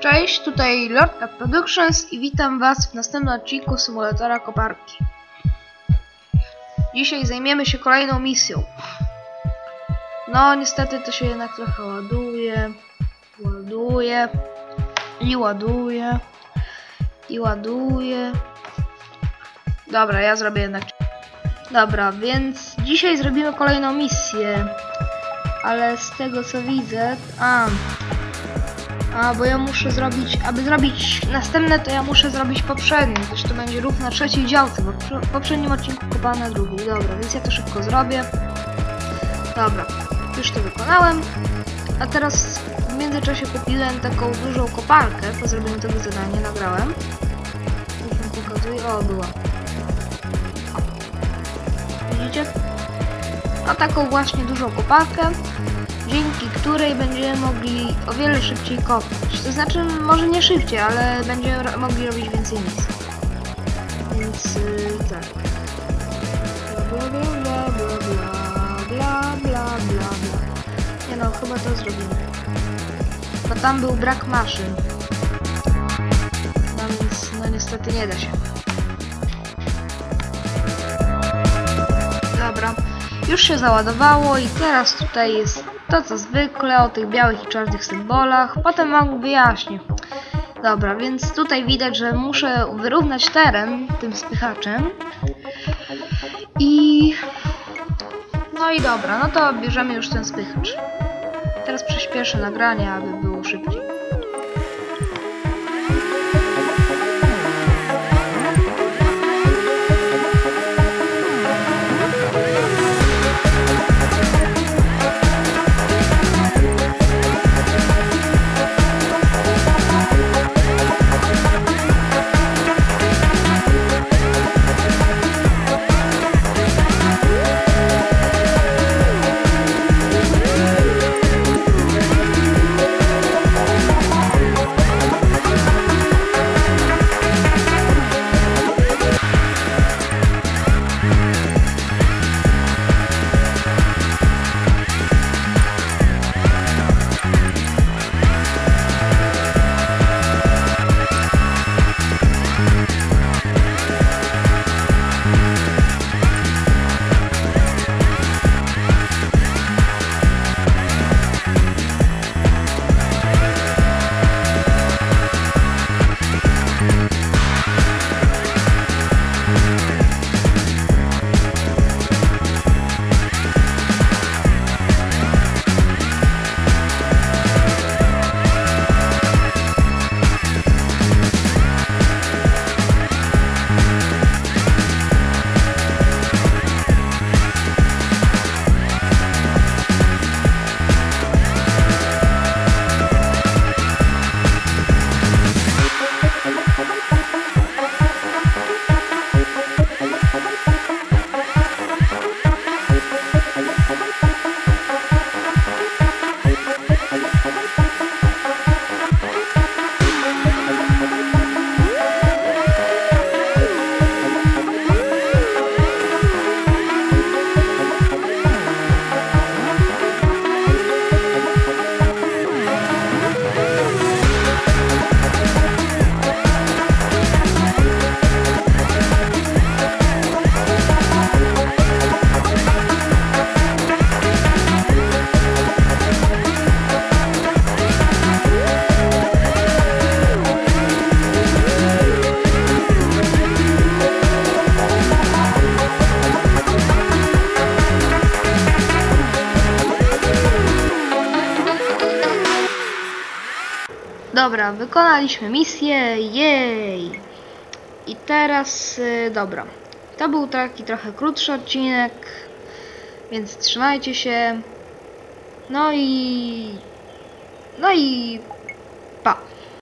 Cześć, tutaj Lord Productions i witam Was w następnym odcinku symulatora koparki. Dzisiaj zajmiemy się kolejną misją. No, niestety to się jednak trochę ładuje, ładuje i ładuje i ładuje. Dobra, ja zrobię jednak. Dobra, więc dzisiaj zrobimy kolejną misję. Ale z tego co widzę. A, a, bo ja muszę zrobić, aby zrobić następne, to ja muszę zrobić poprzednie, gdyż to będzie ruch na trzeciej działce, bo w poprzednim odcinku kopałem na drugiej. Dobra, więc ja to szybko zrobię. Dobra, już to wykonałem. A teraz w międzyczasie kupiłem taką dużą koparkę, po zrobieniu tego zadania nagrałem. Już wam pokazuję, o była. Widzicie? A taką właśnie dużą koparkę dzięki której będziemy mogli o wiele szybciej kopać. To znaczy, może nie szybciej, ale będziemy ro mogli robić więcej nic. Więc yy, tak. Bla bla bla bla bla bla bla bla. Nie no, chyba to zrobimy. Bo tam był brak maszyn. No więc, no niestety nie da się. Dobra. Już się załadowało i teraz tutaj jest to co zwykle o tych białych i czarnych symbolach. Potem wam wyjaśnię. Dobra, więc tutaj widać, że muszę wyrównać teren tym spychaczem. I... No i dobra, no to bierzemy już ten spychacz. Teraz przyspieszę nagranie, aby było szybciej. Dobra, wykonaliśmy misję, jej! I teraz, y, dobra, to był taki trochę krótszy odcinek, więc trzymajcie się. No i... No i